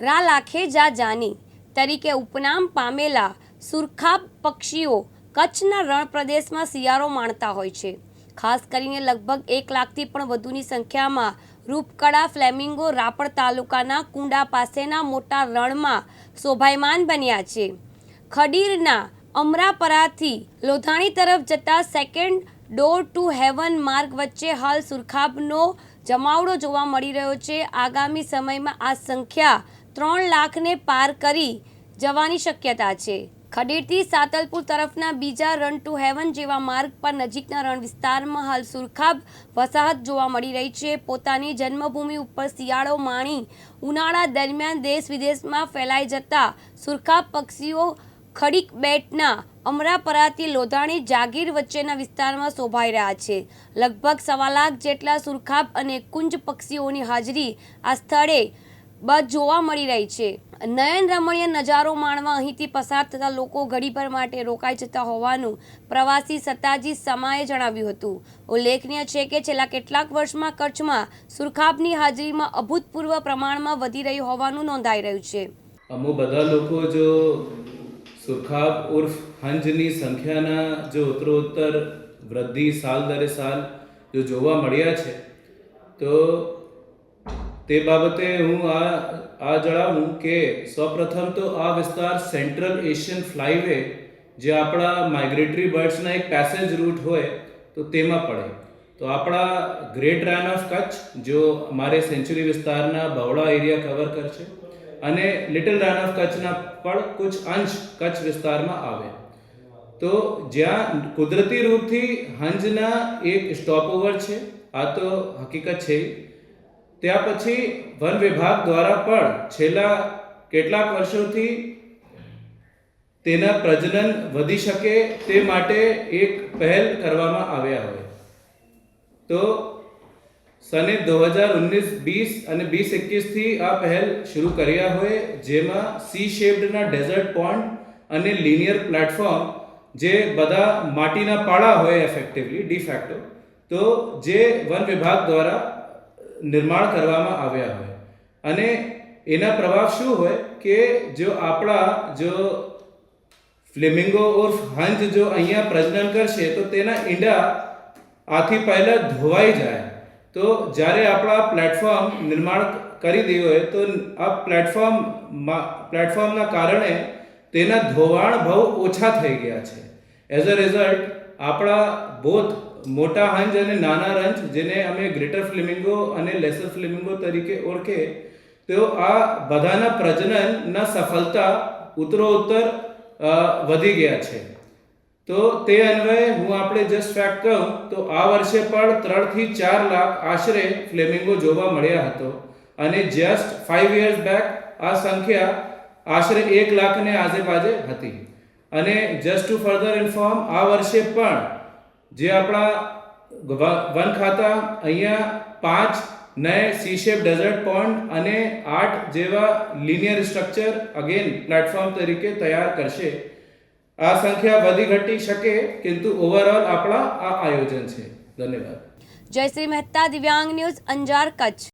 રા લાખે જા જાની. તરીકે ઉપનામ પામેલા સુરખાબ પક્ષીઓ કચ્છના રણ પ્રદેશમાં શિયાળો માણતા હોય છે. ખાસ કરીને લગભગ એક લાખથી પણ વધુની સંખ્યામાં રૂપકળા ફ્લેમિંગો રાપર તાલુકાના કુંડા પાસેના મોટા રણમાં શોભાયમાન બન્યા છે. ખડીરના અમરાપરાથી લોધાણી તરફ જતા સેકન્ડ ડોર ટુ હેવન માર્ગ વચ્ચે હાલ સુરખાબનો જમાવડો જોવા મળી રહ્યો છે. આગામી સમયમાં આ સંખ્યા ત્રણ લાખને પાર કરી જવાની શક્યતા છે. ખડીરથી સાતલપુર તરફના બીજા રન ટુ હેવન જેવા માર્ગ પર નજીકના રણ વિસ્તારમાં હાલ સુરખાબ વસાહત જોવા મળી રહી છે. પોતાની જન્મભૂમિ ઉપર શિયાળો માણી ઉનાળા દરમિયાન દેશ વિદેશમાં ફેલાઈ જતા સુરખાબ પક્ષીઓ ખડીક બેટના અમરાપરાથી લોધાણી જાગીર વચ્ચેના વિસ્તારમાં શોભાઈ રહ્યા છે. લગભગ સવા લાખ જેટલા સુરખાબ અને કુંજ પક્ષીઓની હાજરી આ સ્થળે બાદ જોવા મળી રહી છે. નયન રમણીય નજારો માણવા અહીંથી પસાર થતા લોકો ઘડીભર માટે રોકાઈ જતા હોવાનું પ્રવાસી સત્તાજી સમાએ જણાવ્યું હતું. ઉલ્લેખનીય છે કે છેલ્લા કેટલાક વર્ષમાં કચ્છમાં સુરખાબની હાજરીમાં અભૂતપૂર્વ પ્રમાણમાં વધી રહી હોવાનું નોંધાઈ રહ્યું છે. અમુ બધા લોકો જો સુરખાબ ઉર્ફ હંજની સંખ્યાના જો ઉત્તરોત્તર વૃદ્ધિ સાલ દરે સાલ જો જોવા મળ્યા છે, તો તે બાબતે હું આ આ જણાવું કે સૌપ્રથમ તો આ વિસ્તાર સેન્ટ્રલ એશિયન ફ્લાયવે, જે આપણા માઇગ્રેટરી બર્ડ્સના એક પેસેજ રૂટ હોય, તો તેમાં પડે. તો આપણા ગ્રેટ રાન ઓફ કચ્છ, જો મારે સેન્ચુરી વિસ્તારના બહોળા એરિયા કવર કરશે, અને લિટલ રાન ઓફ કચ્છના પણ કુછ અંશ કચ્છ વિસ્તારમાં આવે. તો જ્યાં કુદરતી રૂપથી હંજના એક સ્ટોપઓવર છે, આ તો હકીકત છે ત્યાં પછી વન વિભાગ દ્વારા પણ છેલ્લા કેટલાક વર્ષોથી તેના પ્રજનન વધી શકે તે માટે એક પહેલ કરવામાં આવ્યા હોય. તો સને દો હજાર ઓગણીસ બીસ અને બીસ એકવીસથી આ પહેલ શરૂ કર્યા હોય, જેમાં સી શેપ્ડના ડેઝર્ટ પોન્ડ અને લિનિયર પ્લેટફોર્મ જે બધા માટીના પાળા હોય એફેક્ટિવલી ડિફેક્ટો તો જે વન વિભાગ દ્વારા નિર્માણ કરવામાં આવ્યા હોય. અને એના પ્રભાવ શું હોય કે જો આપણા જો ફ્લેમિંગો ઉર્ફ હંજ જો અહીંયા પ્રજનન કરશે તો તેના ઈંડા આથી પહેલાં ધોવાઈ જાય. તો જ્યારે આપણા પ્લેટફોર્મ નિર્માણ કરી દઈએ હોય તો આ પ્લેટફોર્મ પ્લેટફોર્મના કારણે તેના ધોવાણ બહુ ઓછા થઈ ગયા છે. એઝ અ રિઝલ્ટ આપણા બોથ મોટા હંજ અને નાના રંજ જેને અમે ગ્રેટર ફ્લેમિંગો અને લેસર ફ્લેમિંગો તરીકે ઓળખે, તેઓ આ બધાના પ્રજનનના સફળતા ઉત્તરોત્તર ઉત્તર વધી ગયા છે. તો તે અન્વયે હું આપણે જસ્ટ ફેક્ટ કહું, તો આ વર્ષે પણ ત્રણથી ચાર લાખ આશરે ફ્લેમિંગો જોવા મળ્યા હતો. અને જસ્ટ ફાઇવ યર્સ બેક આ સંખ્યા આશરે એક લાખને આજેબાજે હતી. અને જસ્ટ ટુ ફર્ધર ઇન્ફોર્મ આ વર્ષે પણ જે આપણા વન ખાતા અહીંયા પાંચ નય સી શેપ ડેઝર્ટ પોન્ડ અને આઠ જેવા લિનિયર સ્ટ્રક્ચર, અગેન, પ્લેટફોર્મ તરીકે તૈયાર કરશે. આ સંખ્યા વધી ઘટી શકે, કિંતુ ઓવરઓલ આપણા આ આયોજન છે. ધન્યવાદ. જયશ્રી મહેતા, દિવ્યાંગ ન્યૂઝ, અંજાર કચ્છ.